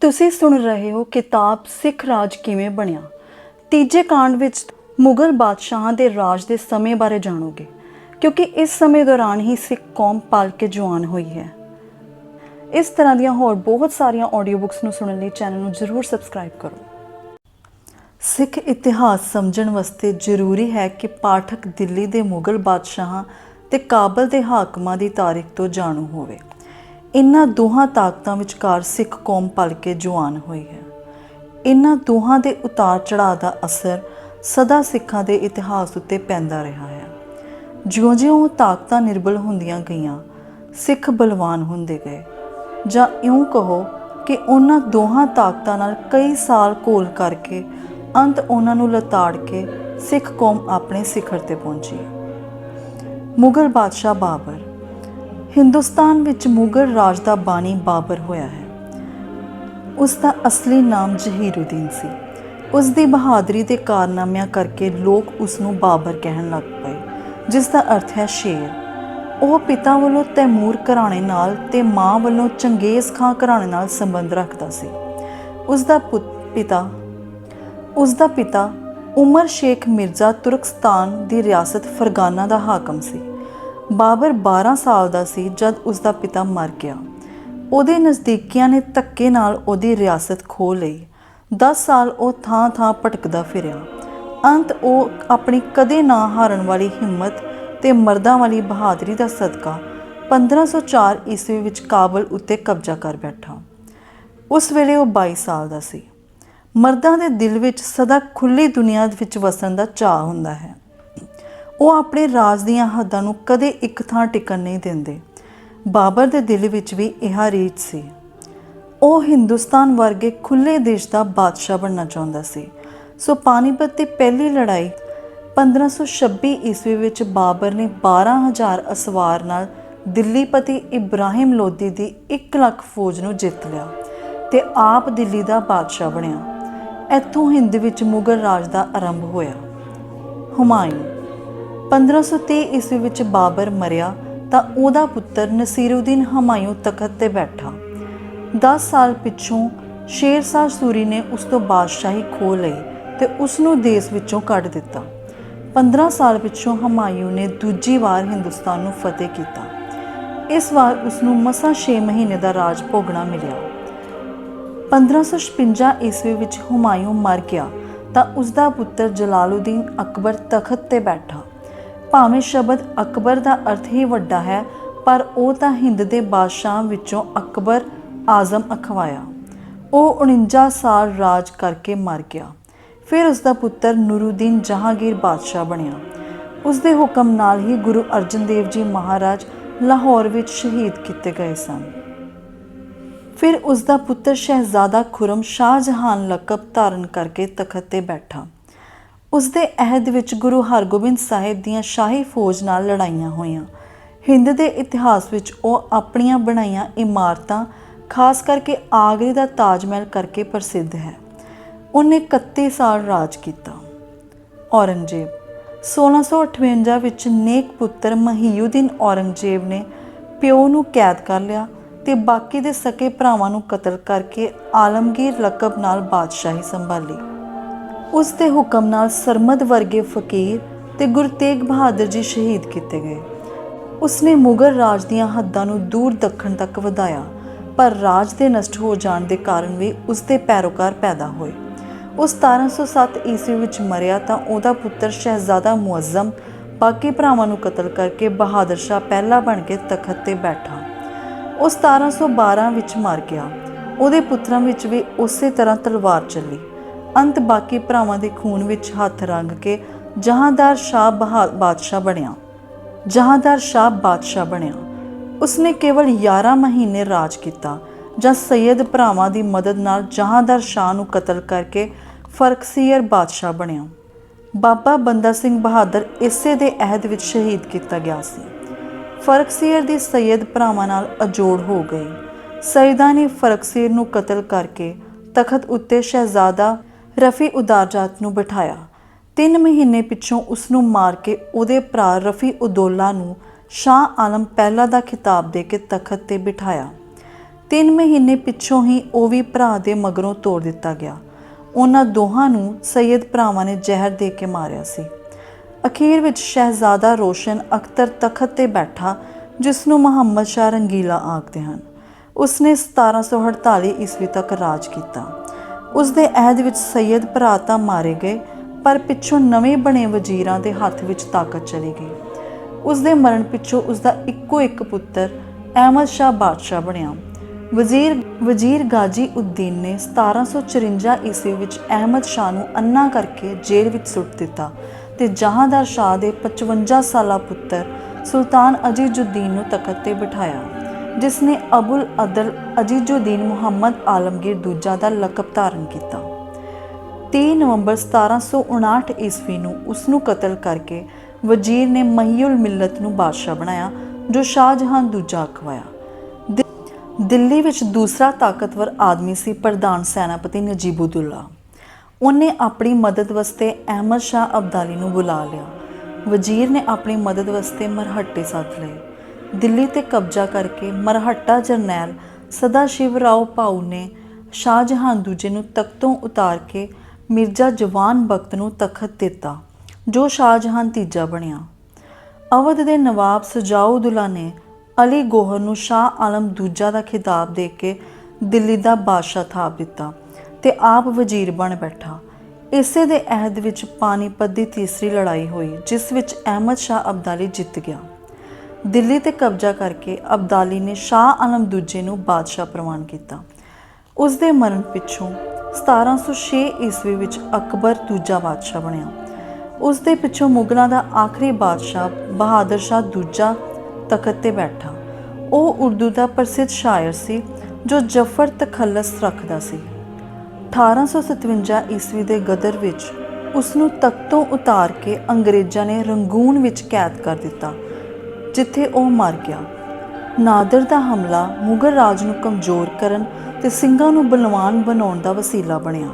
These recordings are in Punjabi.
ਤੁਸੀਂ ਸੁਣ ਰਹੇ ਹੋ ਕਿਤਾਬ ਸਿੱਖ ਰਾਜ ਕਿਵੇਂ ਬਣਿਆ? ਤੀਜੇ ਕਾਂਡ ਵਿੱਚ ਮੁਗਲ ਬਾਦਸ਼ਾਹਾਂ ਦੇ ਰਾਜ ਦੇ ਸਮੇਂ ਬਾਰੇ ਜਾਣੋਗੇ, ਕਿਉਂਕਿ ਇਸ ਸਮੇਂ ਦੌਰਾਨ ਹੀ ਸਿੱਖ ਕੌਮ ਪਾਲ ਕੇ ਜਵਾਨ ਹੋਈ ਹੈ। ਇਸ ਤਰ੍ਹਾਂ ਦੀਆਂ ਹੋਰ ਬਹੁਤ ਸਾਰੀਆਂ ਆਡੀਓ ਬੁੱਕਸ ਨੂੰ ਸੁਣਨ ਲਈ ਚੈਨਲ ਨੂੰ ਜ਼ਰੂਰ ਸਬਸਕ੍ਰਾਈਬ ਕਰੋ। ਸਿੱਖ ਇਤਿਹਾਸ ਸਮਝਣ ਵਾਸਤੇ ਜ਼ਰੂਰੀ ਹੈ ਕਿ ਪਾਠਕ ਦਿੱਲੀ ਦੇ ਮੁਗਲ ਬਾਦਸ਼ਾਹਾਂ ਤੇ ਕਾਬਲ ਦੇ ਹਾਕਮਾਂ ਦੀ ਤਾਰੀਖ ਤੋਂ ਜਾਣੂ ਹੋਵੇ। ਇਨ੍ਹਾਂ ਦੋਹਾਂ ਤਾਕਤਾਂ ਵਿਚਕਾਰ ਸਿੱਖ ਕੌਮ ਪਲ ਕੇ ਜਵਾਨ ਹੋਈ ਹੈ। ਇਨ੍ਹਾਂ ਦੋਹਾਂ ਦੇ ਉਤਾਰ ਚੜਾਅ ਦਾ ਅਸਰ ਸਦਾ ਸਿੱਖਾਂ ਦੇ ਇਤਿਹਾਸ ਉੱਤੇ ਪੈਂਦਾ ਰਿਹਾ ਹੈ। ਜਿਉਂ-ਜਿਉਂ ਉਹ ਤਾਕਤਾਂ ਨਿਰਬਲ ਹੁੰਦੀਆਂ ਗਈਆਂ, ਸਿੱਖ ਬਲਵਾਨ ਹੁੰਦੇ ਗਏ। ਜਾਂ ਇਉਂ ਕਹੋ ਕਿ ਉਹਨਾਂ ਦੋਹਾਂ ਤਾਕਤਾਂ ਨਾਲ ਕਈ ਸਾਲ ਘੋਲ ਕਰਕੇ ਅੰਤ ਉਹਨਾਂ ਨੂੰ ਲਤਾੜ ਕੇ ਸਿੱਖ ਕੌਮ ਆਪਣੇ ਸਿਖਰ ਤੇ ਪਹੁੰਚੀ। ਮੁਗਲ ਬਾਦਸ਼ਾਹ ਬਾਬਰ ਹਿੰਦੁਸਤਾਨ ਵਿੱਚ ਮੁਗਲ ਰਾਜ ਦਾ ਬਾਨੀ ਬਾਬਰ ਹੋਇਆ ਹੈ। ਉਸ ਦਾ ਅਸਲੀ ਨਾਮ ਜ਼ਹੀਰੁਦੀਨ ਸੀ। ਉਸ ਦੀ ਬਹਾਦਰੀ ਦੇ ਕਾਰਨਾਮਿਆਂ ਕਰਕੇ ਲੋਕ ਉਸ ਨੂੰ ਬਾਬਰ ਕਹਿਣ ਲੱਗ ਪਏ, ਜਿਸ ਦਾ ਅਰਥ ਹੈ ਸ਼ੇਰ। ਉਹ ਪਿਤਾ ਵੱਲੋਂ ਤੈਮੂਰ ਘਰਾਣੇ ਨਾਲ ਤੇ ਮਾਂ ਵੱਲੋਂ ਚੰਗੇਜ਼ ਖਾਂ ਘਰਾਣੇ ਨਾਲ ਸੰਬੰਧ ਰੱਖਦਾ ਸੀ। ਉਸ ਦਾ ਪੁੱਤ ਪਿਤਾ, ਉਸ ਦਾ ਪਿਤਾ ਉਮਰ ਸ਼ੇਖ ਮਿਰਜ਼ਾ ਤੁਰਕਸਤਾਨ ਦੀ ਰਿਆਸਤ ਫਰਗਾਨਾ ਦਾ ਹਾਕਮ ਸੀ। ਬਾਬਰ 12 ਸਾਲ ਦਾ ਸੀ ਜਦ ਉਸ ਦਾ ਪਿਤਾ ਮਰ ਗਿਆ। ਉਹਦੇ ਨਜ਼ਦੀਕੀਆਂ ਨੇ ਧੱਕੇ ਨਾਲ ਉਹਦੀ ਰਿਆਸਤ ਖੋਹ ਲਈ। 10 ਸਾਲ ਉਹ ਥਾਂ-ਥਾਂ ਭਟਕਦਾ ਫਿਰਿਆ। ਅੰਤ ਉਹ ਆਪਣੀ ਕਦੇ ਨਾ ਹਾਰਨ ਵਾਲੀ ਹਿੰਮਤ ਤੇ ਮਰਦਾਂ ਵਾਲੀ ਬਹਾਦਰੀ ਦਾ ਸਦਕਾ 1504 ਈਸਵੀ ਵਿੱਚ ਕਾਬਲ ਉੱਤੇ ਕਬਜ਼ਾ ਕਰ ਬੈਠਾ। ਉਸ ਵੇਲੇ ਉਹ 22 ਸਾਲ ਦਾ ਸੀ। ਮਰਦਾਂ ਦੇ ਦਿਲ ਵਿੱਚ ਸਦਾ ਖੁੱਲੀ ਦੁਨੀਆ ਵਿੱਚ ਵਸਣ ਦਾ ਚਾਹ ਹੁੰਦਾ ਹੈ। ਉਹ ਆਪਣੇ ਰਾਜ ਦੀਆਂ ਹੱਦਾਂ ਨੂੰ ਕਦੇ ਇੱਕ ਥਾਂ ਟਿਕਣ ਨਹੀਂ ਦਿੰਦੇ। ਬਾਬਰ ਦੇ ਦਿਲ ਵਿੱਚ ਵੀ ਇਹ ਰੀਤ ਸੀ। ਉਹ ਹਿੰਦੁਸਤਾਨ ਵਰਗੇ ਖੁੱਲੇ ਦੇਸ਼ ਦਾ ਬਾਦਸ਼ਾਹ ਬਣਨਾ ਚਾਹੁੰਦਾ ਸੀ। ਸੋ ਪਾਣੀਪਤ ਦੀ ਪਹਿਲੀ ਲੜਾਈ 1526 ਈਸਵੀ ਵਿੱਚ ਬਾਬਰ ਨੇ 12000 ਅਸਵਾਰ ਨਾਲ ਦਿੱਲੀਪਤੀ ਇਬਰਾਹਿਮ ਲੋਧੀ ਦੀ 1 ਲੱਖ ਫੌਜ ਨੂੰ ਜਿੱਤ ਲਿਆ ਤੇ ਆਪ ਦਿੱਲੀ ਦਾ ਬਾਦਸ਼ਾਹ ਬਣਿਆ। ਇੱਥੋਂ ਹਿੰਦ ਵਿੱਚ ਮੁਗਲ ਰਾਜ ਦਾ ਆਰੰਭ ਹੋਇਆ। ਹੁਮਾਯੂੰ 1530 ਈਸਵੀ ਵਿੱਚ ਬਾਬਰ ਮਰਿਆ ਤਾਂ ਉਹਦਾ ਪੁੱਤਰ ਨਸੀਰਉਦੀਨ ਹਮਾਯੂੰ ਤਖਤ ਤੇ ਬੈਠਾ। 10 ਸਾਲ ਪਿੱਛੋਂ ਸ਼ੇਰ ਸ਼ਾਹ ਸੂਰੀ ਨੇ ਉਸ ਤੋਂ ਬਾਦਸ਼ਾਹੀ ਖੋਹ ਲਈ ਤੇ ਉਸ ਨੂੰ ਦੇਸ਼ ਵਿੱਚੋਂ ਕੱਢ ਦਿੱਤਾ। 15 ਸਾਲ ਪਿੱਛੋਂ ਹਮਾਇੂ ਨੇ ਦੂਜੀ ਵਾਰ ਹਿੰਦੁਸਤਾਨ ਨੂੰ ਫਤਿਹ ਕੀਤਾ। ਇਸ ਵਾਰ ਉਸ ਨੂੰ ਮਸਾਂ 6 ਮਹੀਨੇ ਦਾ ਰਾਜ ਭੋਗਣਾ ਮਿਲਿਆ। 1556 ਈਸਵੀ ਵਿੱਚ ਹੁਮਾਯੂੰ ਮਰ ਗਿਆ ਤਾਂ ਉਸ ਦਾ ਪੁੱਤਰ ਜਲਾਲਉਦੀਨ ਅਕਬਰ ਤਖਤ ਤੇ ਬੈਠਾ। ਭਾਵੇਂ ਸ਼ਬਦ ਅਕਬਰ ਦਾ ਅਰਥ ਹੀ ਵੱਡਾ ਹੈ, ਪਰ ਉਹ ਤਾਂ ਹਿੰਦ ਦੇ ਬਾਦਸ਼ਾਹ ਵਿੱਚੋਂ ਅਕਬਰ ਆਜ਼ਮ ਅਖਵਾਇਆ। ਉਹ 49 ਸਾਲ ਰਾਜ ਕਰਕੇ ਮਰ ਗਿਆ। ਫਿਰ ਉਸ ਦਾ ਪੁੱਤਰ ਨੂਰਉਦੀਨ ਜਹਾਂਗੀਰ ਬਾਦਸ਼ਾਹ ਬਣਿਆ। ਉਸ ਦੇ ਹੁਕਮ ਨਾਲ ਹੀ ਗੁਰੂ ਅਰਜਨ ਦੇਵ ਜੀ ਮਹਾਰਾਜ ਲਾਹੌਰ ਵਿੱਚ ਸ਼ਹੀਦ ਕੀਤੇ ਗਏ ਸਨ। ਫਿਰ ਉਸ ਦਾ ਪੁੱਤਰ ਸ਼ਹਿਜ਼ਾਦਾ ਖੁਰਮ ਸ਼ਾਹ ਜਹਾਨ ਲਕਬ ਧਾਰਨ ਕਰਕੇ ਤਖਤ ਤੇ ਬੈਠਾ। ਉਸ ਦੇ ਅਹਿਦ ਵਿੱਚ ਗੁਰੂ ਹਰਗੋਬਿੰਦ ਸਾਹਿਬ ਦੀਆਂ ਸ਼ਾਹੀ ਫੌਜ ਨਾਲ ਲੜਾਈਆਂ ਹੋਈਆਂ। ਹਿੰਦ ਦੇ ਇਤਿਹਾਸ ਵਿੱਚ ਉਹ ਆਪਣੀਆਂ ਬਣਾਈਆਂ ਇਮਾਰਤਾਂ, ਖਾਸ ਕਰਕੇ ਆਗਰੇ ਦਾ ਤਾਜ ਮਹਿਲ ਕਰਕੇ ਪ੍ਰਸਿੱਧ ਹੈ। ਉਹਨੇ 31 ਸਾਲ ਰਾਜ ਕੀਤਾ। ਔਰੰਗਜ਼ੇਬ 1658 ਵਿੱਚ ਨੇਕ ਪੁੱਤਰ ਮਹੀਉਦੀਨ ਔਰੰਗਜ਼ੇਬ ਨੇ ਪਿਓ ਨੂੰ ਕੈਦ ਕਰ ਲਿਆ ਤੇ ਬਾਕੀ ਦੇ ਸਕੇ ਭਰਾਵਾਂ ਨੂੰ ਕਤਲ ਕਰਕੇ ਆਲਮਗੀਰ ਲਕਬ ਨਾਲ ਬਾਦਸ਼ਾਹੀ ਸੰਭਾਲੀ। ਉਸ ਦੇ ਹੁਕਮ ਨਾਲ ਸਰਮਦ ਵਰਗੇ ਫਕੀਰ ਤੇ ਗੁਰੂ ਤੇਗ ਬਹਾਦਰ ਜੀ ਸ਼ਹੀਦ ਕੀਤੇ ਗਏ। ਉਸਨੇ ਮੁਗਲ ਰਾਜ ਦੀਆਂ ਹੱਦਾਂ ਨੂੰ ਦੂਰ ਦੱਖਣ ਤੱਕ ਵਧਾਇਆ, ਪਰ ਰਾਜ ਦੇ ਨਸ਼ਟ ਹੋ ਜਾਣ ਦੇ ਕਾਰਨ ਵੀ ਉਸ ਦੇ ਪੈਰੋਕਾਰ ਪੈਦਾ ਹੋਏ। ਉਹ 1707 ਈਸਵੀ ਵਿੱਚ ਮਰਿਆ ਤਾਂ ਉਹਦਾ ਪੁੱਤਰ ਸ਼ਹਿਜ਼ਾਦਾ ਮੁਅੱਜ਼ਮ ਬਾਕੀ ਭਰਾਵਾਂ ਨੂੰ ਕਤਲ ਕਰਕੇ ਬਹਾਦਰ ਸ਼ਾਹ ਪਹਿਲਾ ਬਣ ਕੇ ਤਖਤ ਤੇ ਬੈਠਾ। ਉਹ 1712 ਵਿੱਚ ਮਰ ਗਿਆ। ਉਹਦੇ ਪੁੱਤਰਾਂ ਵਿੱਚ ਵੀ ਉਸੇ ਤਰ੍ਹਾਂ ਤਲਵਾਰ ਚੱਲੀ। ਅੰਤ ਬਾਕੀ ਭਰਾਵਾਂ ਦੇ ਖੂਨ ਵਿੱਚ ਹੱਥ ਰੰਗ ਕੇ ਜਹਾਂਦਾਰ ਸ਼ਾਹ ਬਾਦਸ਼ਾਹ ਬਣਿਆ। ਜਹਾਂਦਾਰ ਸ਼ਾਹ ਬਾਦਸ਼ਾਹ ਬਣਿਆ। ਉਸਨੇ ਕੇਵਲ 11 ਮਹੀਨੇ ਰਾਜ ਕੀਤਾ ਜਾਂ ਸੈਯਦ ਭਰਾਵਾਂ ਦੀ ਮਦਦ ਨਾਲ ਜਹਾਂਦਾਰ ਸ਼ਾਹ ਨੂੰ ਕਤਲ ਕਰਕੇ ਫਰਕਸੀਅਰ ਬਾਦਸ਼ਾਹ ਬਣਿਆ। ਬਾਬਾ ਬੰਦਾ ਸਿੰਘ ਬਹਾਦਰ ਇਸੇ ਦੇ ਅਹਿਦ ਵਿੱਚ ਸ਼ਹੀਦ ਕੀਤਾ ਗਿਆ ਸੀ। ਫਰਕਸੀਅਰ ਦੀ ਸੈਯਦ ਭਰਾਵਾਂ ਨਾਲ ਅਜੋੜ ਹੋ ਗਈ। ਸੈਯਦਾਂ ਨੇ ਫਰਕਸੀਰ ਨੂੰ ਕਤਲ ਕਰਕੇ ਤਖਤ ਉੱਤੇ ਸ਼ਹਿਜ਼ਾਦਾ ਰਫੀ ਉਦਾਰਜਾਤ ਨੂੰ ਬਿਠਾਇਆ। 3 ਮਹੀਨੇ ਪਿੱਛੋਂ ਉਸ ਨੂੰ ਮਾਰ ਕੇ ਉਹਦੇ ਭਰਾ ਰਫੀ ਉਦੋਲਾ ਨੂੰ ਸ਼ਾਹ ਆਲਮ ਪਹਿਲਾ ਦਾ ਖਿਤਾਬ ਦੇ ਕੇ ਤਖਤ ਤੇ ਬਿਠਾਇਆ। ਤਿੰਨ ਮਹੀਨੇ ਪਿੱਛੋਂ ਹੀ ਉਹ ਵੀ ਭਰਾ ਦੇ ਮਗਰੋਂ ਤੋੜ ਦਿੱਤਾ ਗਿਆ। ਉਹਨਾਂ ਦੋਹਾਂ ਨੂੰ ਸੈਯਦ ਭਰਾਵਾਂ ਨੇ ਜ਼ਹਿਰ ਦੇ ਕੇ ਮਾਰਿਆ ਸੀ। ਅਖੀਰ ਵਿੱਚ ਸ਼ਹਿਜ਼ਾਦਾ ਰੋਸ਼ਨ ਅਖਤਰ ਤਖਤ ਤੇ ਬੈਠਾ ਜਿਸ ਨੂੰ ਮੁਹੰਮਦ ਸ਼ਾਹ ਰੰਗੀਲਾ ਆਖਦੇ ਹਨ। ਉਸਨੇ 1748 ਈਸਵੀ ਤੱਕ ਰਾਜ ਕੀਤਾ। ਉਸ ਦੇ ਅਹਿਦ ਵਿੱਚ ਸੈਯਦ ਭਰਾ ਤਾਂ ਮਾਰੇ ਗਏ, ਪਰ ਪਿੱਛੋਂ ਨਵੇਂ ਬਣੇ ਵਜ਼ੀਰਾਂ ਦੇ ਹੱਥ ਵਿੱਚ ਤਾਕਤ ਚਲੀ ਗਈ। ਉਸ ਦੇ ਮਰਨ ਪਿੱਛੋਂ ਉਸ ਦਾ ਇੱਕੋ ਇੱਕ ਪੁੱਤਰ ਅਹਿਮਦ ਸ਼ਾਹ ਬਾਦਸ਼ਾਹ ਬਣਿਆ। ਵਜ਼ੀਰ ਵਜ਼ੀਰ ਗਾਜੀ ਉਦੀਨ ਨੇ 1754 ਈਸਵੀ ਵਿੱਚ ਅਹਿਮਦ ਸ਼ਾਹ ਨੂੰ ਅੰਨਾ ਕਰਕੇ ਜੇਲ੍ਹ ਵਿੱਚ ਸੁੱਟ ਦਿੱਤਾ ਤੇ ਜਹਾਂਦਾਰ ਸ਼ਾਹ ਦੇ 55 ਸਾਲਾ ਪੁੱਤਰ ਸੁਲਤਾਨ ਅਜੀਜ਼ੁਦੀਨ ਨੂੰ ਤਖਤ ਤੇ ਬਿਠਾਇਆ। ਜਿਸ ਨੇ ਅਬੁਲ ਅਦਲ ਅਜੀਜ਼ੁਦੀਨ ਮੁਹੰਮਦ ਆਲਮਗੀਰ ਦੂਜਾ ਦਾ ਲਕਬ ਧਾਰਨ ਕੀਤਾ। 30 ਨਵੰਬਰ 1759 ਈਸਵੀ ਨੂੰ ਉਸ ਨੂੰ ਕਤਲ ਕਰਕੇ ਵਜ਼ੀਰ ਨੇ ਮਹੀਉਲ ਮਿਲਤ ਨੂੰ ਬਾਦਸ਼ਾਹ ਬਣਾਇਆ, ਜੋ ਸ਼ਾਹਜਹਾਨ ਦੂਜਾ ਅਖਵਾਇਆ ਦਿੱਲੀ ਵਿੱਚ ਦੂਸਰਾ ਤਾਕਤਵਰ ਆਦਮੀ ਸੀ ਪ੍ਰਧਾਨ ਸੈਨਾਪਤੀ ਨਜ਼ੀਬੁਦੁੱਲਾ। ਉਹਨੇ ਆਪਣੀ ਮਦਦ ਵਾਸਤੇ ਅਹਿਮਦ ਸ਼ਾਹ ਅਬਦਾਲੀ ਨੂੰ ਬੁਲਾ ਲਿਆ। ਵਜ਼ੀਰ ਨੇ ਆਪਣੀ ਮਦਦ ਵਾਸਤੇ ਮਰਹੱਟੇ ਸਾਥ ਲਏ। ਦਿੱਲੀ ਤੇ ਕਬਜ਼ਾ ਕਰਕੇ ਮਰਹੱਟਾ ਜਰਨੈਲ ਸਦਾ ਸ਼ਿਵ ਰਾਓ ਭਾਊ ਨੇ ਸ਼ਾਹਜਹਾਨ ਦੂਜੇ ਨੂੰ ਤਖਤੋਂ ਉਤਾਰ ਕੇ ਮਿਰਜ਼ਾ ਜਵਾਨ ਬਖਤ ਨੂੰ ਤਖਤ ਦਿੱਤਾ, ਜੋ ਸ਼ਾਹਜਹਾਨ ਤੀਜਾ ਬਣਿਆ। ਅਵਧ ਦੇ ਨਵਾਬ ਸਜਾਉਦੁੱਲਾ ਨੇ ਅਲੀ ਗੋਹਰ ਨੂੰ ਸ਼ਾਹ ਆਲਮ ਦੂਜਾ ਦਾ ਖਿਤਾਬ ਦੇ ਕੇ ਦਿੱਲੀ ਦਾ ਬਾਦਸ਼ਾਹ ਥਾਪ ਦਿੱਤਾ ਤੇ ਆਪ ਵਜ਼ੀਰ ਬਣ ਬੈਠਾ। ਇਸੇ ਦੇ ਅਹਿਦ ਵਿੱਚ ਪਾਣੀਪਤ ਦੀ ਤੀਸਰੀ ਲੜਾਈ ਹੋਈ, ਜਿਸ ਵਿੱਚ ਅਹਿਮਦ ਸ਼ਾਹ ਅਬਦਾਲੀ ਜਿੱਤ ਗਿਆ। ਦਿੱਲੀ ਤੇ ਕਬਜ਼ਾ ਕਰਕੇ ਅਬਦਾਲੀ ਨੇ ਸ਼ਾਹ ਆਲਮ ਦੂਜੇ ਨੂੰ ਬਾਦਸ਼ਾਹ ਪ੍ਰਵਾਨ ਕੀਤਾ। ਉਸ ਦੇ ਮਰਨ ਪਿੱਛੋਂ 1706 ਈਸਵੀ ਵਿੱਚ ਅਕਬਰ ਦੂਜਾ ਬਾਦਸ਼ਾਹ ਬਣਿਆ। ਉਸ ਦੇ ਪਿੱਛੋਂ ਮੁਗਲਾਂ ਦਾ ਆਖਰੀ ਬਾਦਸ਼ਾਹ ਬਹਾਦਰ ਸ਼ਾਹ ਦੂਜਾ ਤਖਤ ਤੇ ਬੈਠਾ। ਉਹ ਉਰਦੂ ਦਾ ਪ੍ਰਸਿੱਧ ਸ਼ਾਇਰ ਸੀ, ਜੋ ਜਫਰ ਤਖੱਲਸ ਰੱਖਦਾ ਸੀ। 1857 ਈਸਵੀ ਦੇ ਗਦਰ ਵਿੱਚ ਉਸ ਨੂੰ ਤਖਤੋਂ ਉਤਾਰ ਕੇ ਅੰਗਰੇਜ਼ਾਂ ਨੇ ਰੰਗੂਨ ਵਿੱਚ ਕੈਦ ਕਰ ਦਿੱਤਾ। ਜਿੱਥੇ ਉਹ ਮਰ ਗਿਆ। ਨਾਦਰ ਦਾ ਹਮਲਾ ਮੁਗਲ ਰਾਜ ਨੂੰ ਕਮਜ਼ੋਰ ਕਰਨ ਤੇ ਸਿੰਘਾਂ ਨੂੰ ਬਲਵਾਨ ਬਣਾਉਣ ਦਾ ਵਸੀਲਾ ਬਣਿਆ।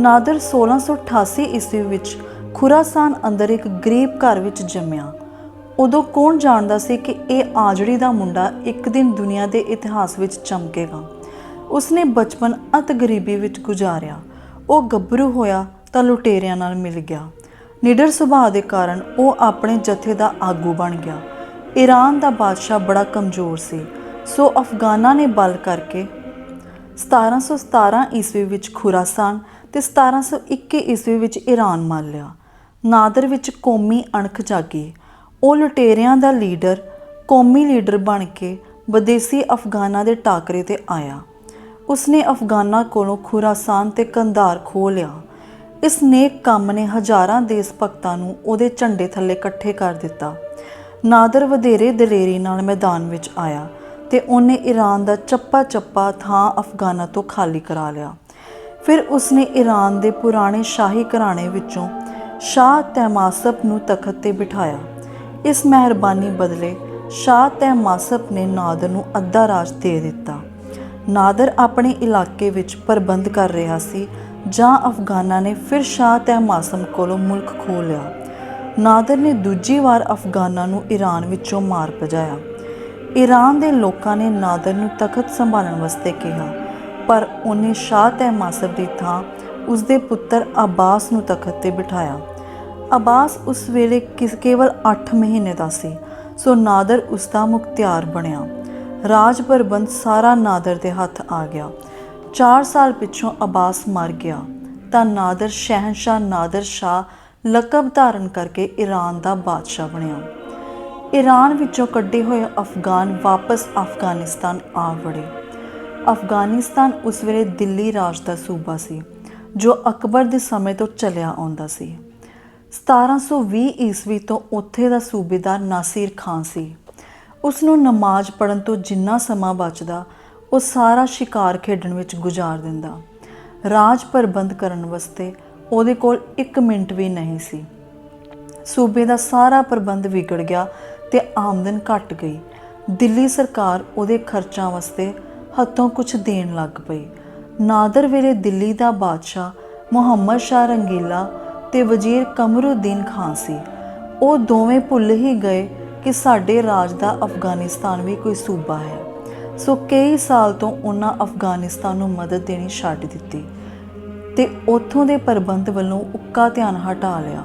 ਨਾਦਰ 1688 ਈਸਵੀ ਵਿੱਚ ਖੁਰਾਸਾਨ ਅੰਦਰ ਇੱਕ ਗਰੀਬ ਘਰ ਵਿੱਚ ਜੰਮਿਆ। ਉਦੋਂ ਕੌਣ ਜਾਣਦਾ ਸੀ ਕਿ ਇਹ ਆਜੜੀ ਦਾ ਮੁੰਡਾ ਇੱਕ ਦਿਨ ਦੁਨੀਆ ਦੇ ਇਤਿਹਾਸ ਵਿੱਚ ਚਮਕੇਗਾ। ਉਸਨੇ ਬਚਪਨ ਅਤ ਗਰੀਬੀ ਵਿੱਚ ਗੁਜ਼ਾਰਿਆ। ਉਹ ਗੱਭਰੂ ਹੋਇਆ ਤਾਂ ਲੁਟੇਰਿਆਂ ਨਾਲ ਮਿਲ ਗਿਆ। ਨਿਡਰ ਸੁਭਾਅ ਦੇ ਕਾਰਨ ਉਹ ਆਪਣੇ ਜਥੇ ਦਾ ਆਗੂ ਬਣ ਗਿਆ। ਈਰਾਨ ਦਾ ਬਾਦਸ਼ਾਹ ਬੜਾ ਕਮਜ਼ੋਰ ਸੀ। ਸੋ ਅਫਗਾਨਾਂ ਨੇ ਬਲ ਕਰਕੇ 1717 ਈਸਵੀ ਵਿੱਚ ਖੁਰਾਸਾਨ ਤੇ 1721 ਈਸਵੀ ਵਿੱਚ ਈਰਾਨ ਮੰਨ ਲਿਆ। ਨਾਦਰ ਵਿੱਚ ਕੌਮੀ ਅਣਖ ਜਾਗੀ। ਉਹ ਲੁਟੇਰਿਆਂ ਦਾ ਲੀਡਰ, ਕੌਮੀ ਲੀਡਰ ਬਣ ਕੇ ਵਿਦੇਸੀ ਅਫਗਾਨਾਂ ਦੇ ਟਾਕਰੇ ਤੇ ਆਇਆ। ਉਸਨੇ ਅਫਗਾਨਾਂ ਕੋਲੋਂ ਖੁਰਾਸਾਨ ਤੇ ਕੰਧਾਰ ਖੋਹ ਲਿਆ। ਇਸ ਨੇਕ ਕੰਮ ਨੇ ਹਜ਼ਾਰਾਂ ਦੇਸ਼ ਭਗਤਾਂ ਨੂੰ ਉਹਦੇ ਝੰਡੇ ਥੱਲੇ ਇਕੱਠੇ ਕਰ ਦਿੱਤਾ। ਨਾਦਰ ਵਧੇਰੇ ਦਲੇਰੀ ਨਾਲ ਮੈਦਾਨ ਵਿੱਚ ਆਇਆ ਤੇ ਉਹਨੇ ਈਰਾਨ ਦਾ ਚੱਪਾ ਚੱਪਾ ਥਾਂ ਅਫਗਾਨਾਂ ਤੋਂ ਖਾਲੀ ਕਰਾ ਲਿਆ। ਫਿਰ ਉਸਨੇ ਈਰਾਨ ਦੇ ਪੁਰਾਣੇ ਸ਼ਾਹੀ ਘਰਾਣੇ ਵਿੱਚੋਂ ਸ਼ਾਹ ਤਹਿਮਾਸਪ ਨੂੰ ਤਖਤ ਤੇ ਬਿਠਾਇਆ। ਇਸ ਮਿਹਰਬਾਨੀ ਬਦਲੇ ਸ਼ਾਹ ਤਹਿਮਾਸਪ ਨੇ ਨਾਦਰ ਨੂੰ ਅੱਧਾ ਰਾਜ ਦੇ ਦਿੱਤਾ। ਨਾਦਰ ਆਪਣੇ ਇਲਾਕੇ ਵਿੱਚ ਪ੍ਰਬੰਧ ਕਰ ਰਿਹਾ ਸੀ, ਜਾਂ ਅਫਗਾਨਾਂ ਨੇ ਫਿਰ ਸ਼ਾਹ ਤਹਿਮਾਸਮ ਕੋਲੋਂ ਮੁਲਕ ਖੋਹ ਲਿਆ। ਨਾਦਰ ਨੇ ਦੂਜੀ ਵਾਰ ਅਫਗਾਨਾਂ ਨੂੰ ਈਰਾਨ ਵਿੱਚੋਂ ਮਾਰ ਭਜਾਇਆ। ਈਰਾਨ ਦੇ ਲੋਕਾਂ ਨੇ ਨਾਦਰ ਨੂੰ ਤਖਤ ਸੰਭਾਲਣ ਵਾਸਤੇ ਕਿਹਾ, ਪਰ ਉਹਨੇ ਸ਼ਾਹ ਤਹਿਮਾਸਬ ਦੀ ਥਾਂ ਉਸ ਦੇ ਪੁੱਤਰ ਅਬਾਸ ਨੂੰ ਤਖਤ ਤੇ ਬਿਠਾਇਆ। ਅਬਾਸ ਉਸ ਵੇਲੇ ਕਿਸ, ਕੇਵਲ 8 ਮਹੀਨੇ ਦਾ ਸੀ, ਸੋ ਨਾਦਰ ਉਸ ਦਾ ਮੁਖਤਿਆਰ ਬਣਿਆ। ਰਾਜ ਪ੍ਰਬੰਧ ਸਾਰਾ ਨਾਦਰ ਦੇ ਹੱਥ ਆ ਗਿਆ। 4 ਸਾਲ ਪਿੱਛੋਂ ਅਬਾਸ ਮਰ ਗਿਆ, ਤਾਂ ਨਾਦਰ ਸ਼ਹਿਨशाह ਨਾਦਰ ਸ਼ਾਹ ਲਕਬ ਧਾਰਨ ਕਰਕੇ ਈਰਾਨ ਦਾ ਬਾਦਸ਼ਾਹ ਬਣਿਆ। ਈਰਾਨ ਵਿੱਚੋਂ ਕੱਢੇ ਹੋਏ ਅਫਗਾਨ ਵਾਪਸ ਅਫਗਾਨਿਸਤਾਨ ਆ ਵੜੇ। ਅਫਗਾਨਿਸਤਾਨ ਉਸ ਵੇਲੇ ਦਿੱਲੀ ਰਾਜ ਦਾ ਸੂਬਾ ਸੀ, ਜੋ ਅਕਬਰ ਦੇ ਸਮੇਂ ਤੋਂ ਚੱਲਿਆ ਆਉਂਦਾ ਸੀ। 1720 ਈਸਵੀ ਤੋਂ ਉੱਥੇ ਦਾ ਸੂਬੇਦਾਰ ਨਾਸਿਰ ਖਾਨ ਸੀ। ਉਸ ਨੂੰ ਨਮਾਜ਼ ਪੜਨ ਤੋਂ ਜਿੰਨਾ ਸਮਾਂ ਬਚਦਾ, ਉਹ ਸਾਰਾ ਸ਼ਿਕਾਰ ਖੇਡਣ ਵਿੱਚ ਗੁਜ਼ਾਰ ਦਿੰਦਾ। ਰਾਜ ਪ੍ਰਬੰਧ ਕਰਨ ਵਾਸਤੇ ਉਹਦੇ ਕੋਲ 1 ਮਿੰਟ ਵੀ ਨਹੀਂ ਸੀ। ਸੂਬੇ ਦਾ ਸਾਰਾ ਪ੍ਰਬੰਧ ਵਿਗੜ ਗਿਆ ਤੇ ਆਮਦਨ ਘਟ ਗਈ। ਦਿੱਲੀ ਸਰਕਾਰ ਉਹਦੇ ਖਰਚਾਂ ਵਾਸਤੇ ਹੱਥੋਂ ਕੁਝ ਦੇਣ ਲੱਗ ਪਈ। ਨਾਦਰ ਵੇਲੇ ਦਿੱਲੀ ਦਾ ਬਾਦਸ਼ਾਹ ਮੁਹੰਮਦ ਸ਼ਾਹ ਰੰਗੀਲਾ ਤੇ ਵਜ਼ੀਰ ਕਮਰੁਦੀਨ ਖਾਨ ਸੀ। ਉਹ ਦੋਵੇਂ ਭੁੱਲ ਹੀ ਗਏ ਕਿ ਸਾਡੇ ਰਾਜ ਦਾ ਅਫਗਾਨਿਸਤਾਨ ਵੀ ਕੋਈ ਸੂਬਾ ਹੈ। ਸੋ ਕਈ ਸਾਲ ਤੋਂ ਉਹਨਾਂ ਅਫਗਾਨਿਸਤਾਨ ਨੂੰ ਮਦਦ ਦੇਣੀ ਛੱਡ ਦਿੱਤੀ। ਤੇ ਉੱਥੋਂ ਦੇ ਪ੍ਰਬੰਧ ਵੱਲੋਂ ਉੱਕਾ ਧਿਆਨ ਹਟਾ ਲਿਆ।